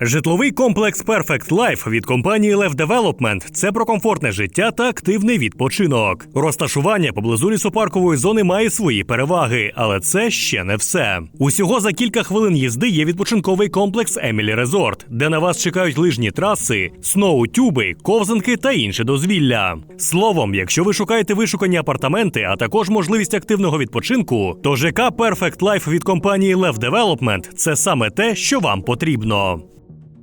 Житловий комплекс Perfect Life від компанії Lev Development – це про комфортне життя та активний відпочинок. Розташування поблизу лісопаркової зони має свої переваги, але це ще не все. Усього за кілька хвилин їзди є відпочинковий комплекс Емілі Резорт, де на вас чекають лижні траси, сноутюби, ковзанки та інше дозвілля. Словом, якщо ви шукаєте вишукані апартаменти, а також можливість активного відпочинку, то ЖК Perfect Life від компанії Lev Development – це саме те, що вам потрібно.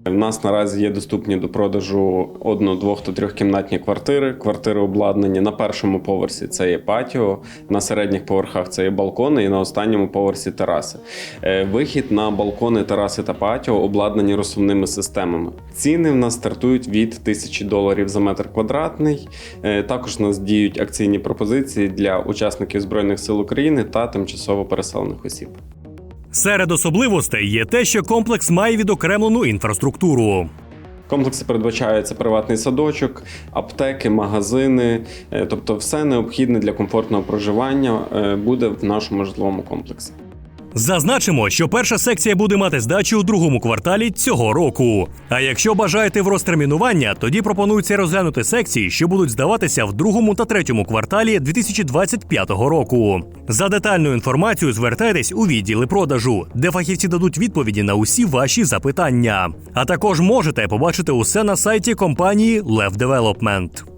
У нас наразі є доступні до продажу одно, двох та трьохкімнатні квартири. Квартири обладнані на першому поверсі це є патіо, на середніх поверхах це є балкони, і на останньому поверсі тераси. Е, Вихід на балкони, тераси та патіо обладнані розсувними системами. Ціни в нас стартують від 1000 доларів за метр квадратний. Е, Також у нас діють акційні пропозиції для учасників Збройних сил України та тимчасово переселених осіб. Серед особливостей є те, що комплекс має відокремлену інфраструктуру. Комплекси передбачається приватний садочок, аптеки, магазини, е, тобто все необхідне для комфортного проживання е, буде в нашому житловому комплексі. Зазначимо, що перша секція буде мати здачу у другому кварталі цього року. А якщо бажаєте в розтермінування, тоді пропонується розглянути секції, що будуть здаватися в другому та третьому кварталі 2025 року. За детальну інформацію звертайтесь у відділи продажу, де фахівці дадуть відповіді на усі ваші запитання. А також можете побачити усе на сайті компанії Lev Development.